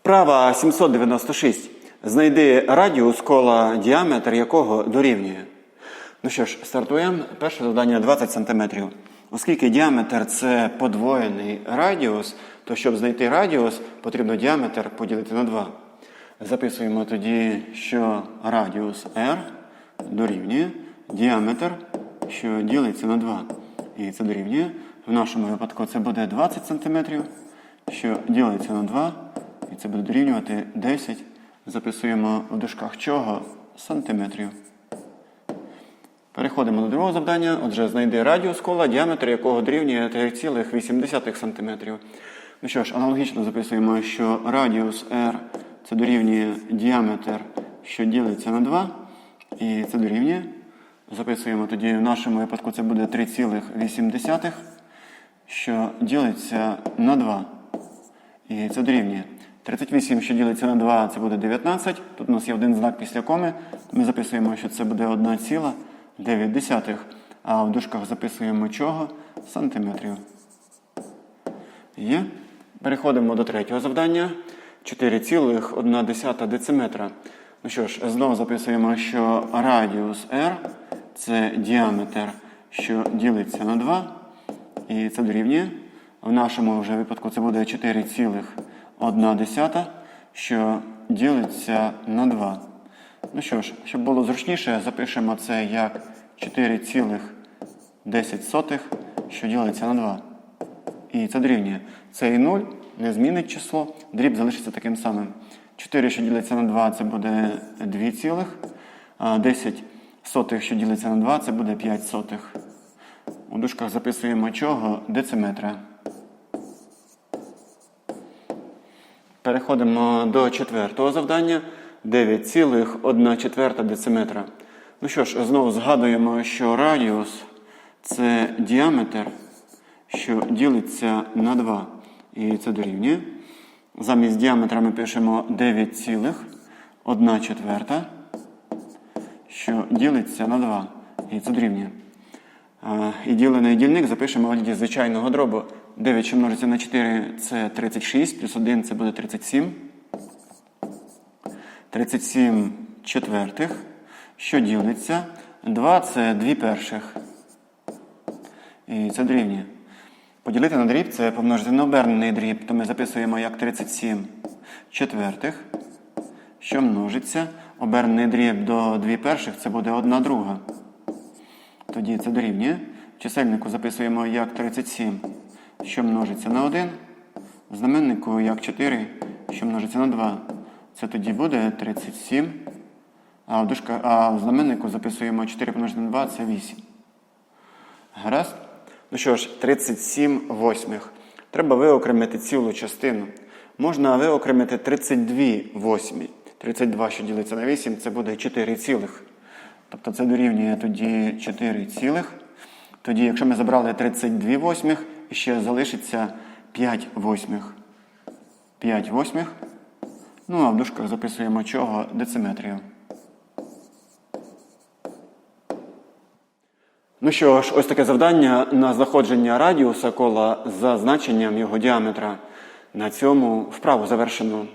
Вправа 796. Знайди радіус кола, діаметр якого дорівнює. Ну що ж, стартуємо. Перше завдання 20 см. Оскільки діаметр це подвоєний радіус, то щоб знайти радіус, потрібно діаметр поділити на 2. Записуємо тоді, що радіус r дорівнює діаметр, що ділиться на 2. І це дорівнює. В нашому випадку це буде 20 см, що ділиться на 2. Це буде дорівнювати 10. Записуємо в дужках чого сантиметрів. Переходимо до другого завдання. Отже, знайди радіус кола, діаметр якого дорівнює 3,8 см. Ну що ж, аналогічно записуємо, що радіус r це дорівнює діаметр, що ділиться на 2. І це дорівнює. Записуємо тоді в нашому випадку це буде 3,8, що ділиться на 2. І це дорівнює. 38, що ділиться на 2, це буде 19. Тут у нас є один знак після коми. Ми записуємо, що це буде 1,9. А в дужках записуємо чого? Сантиметрів. Є. Переходимо до третього завдання. 4,1 дециметра. Ну що ж, знову записуємо, що радіус r це діаметр, що ділиться на 2. І це дорівнює. В нашому вже випадку це буде 4,1, що ділиться на 2. Ну що ж, щоб було зручніше, запишемо це як 4,10, що ділиться на 2. І це дорівнює. Цей 0 не змінить число, дріб залишиться таким самим. 4, що ділиться на 2, це буде 2 цілих. А 10 сотих, що ділиться на 2, це буде 5 сотих. У дужках записуємо чого? Дециметра. Переходимо до четвертого завдання. 9,1 дециметра. Ну що ж, знову згадуємо, що радіус це діаметр, що ділиться на 2. І це дорівнює. Замість діаметра ми пишемо 9,1 четверта, що ділиться на 2. І це дорівнює. І ділений дільник запишемо вигляді звичайного дробу. 9, що множиться на 4, це 36, плюс 1 це буде 37. 37 четвертих, що ділиться. 2 це 2 перших. І це дорівнює. Поділити на дріб це помножити на обернений дріб, то ми записуємо як 37 четвертих, що множиться. Обернений дріб до 2 перших це буде 1 друга. Тоді це дорівнює. В чисельнику записуємо як 37, що множиться на 1. В знаменнику як 4, що множиться на 2. Це тоді буде 37. А в, дужка, а в знаменнику записуємо 4 помножити на 2, це 8. Гаразд? Ну що ж, 37 восьмих. Треба виокремити цілу частину. Можна виокремити 32 восьмі. 32, що ділиться на 8, це буде 4 цілих. Тобто це дорівнює тоді 4 цілих. Тоді, якщо ми забрали 32 восьмих, ще залишиться 5 восьмих. 5 восьмих. Ну, а в дужках записуємо чого дециметрію. Ну що ж, ось таке завдання на знаходження радіуса кола за значенням його діаметра. На цьому вправу завершено.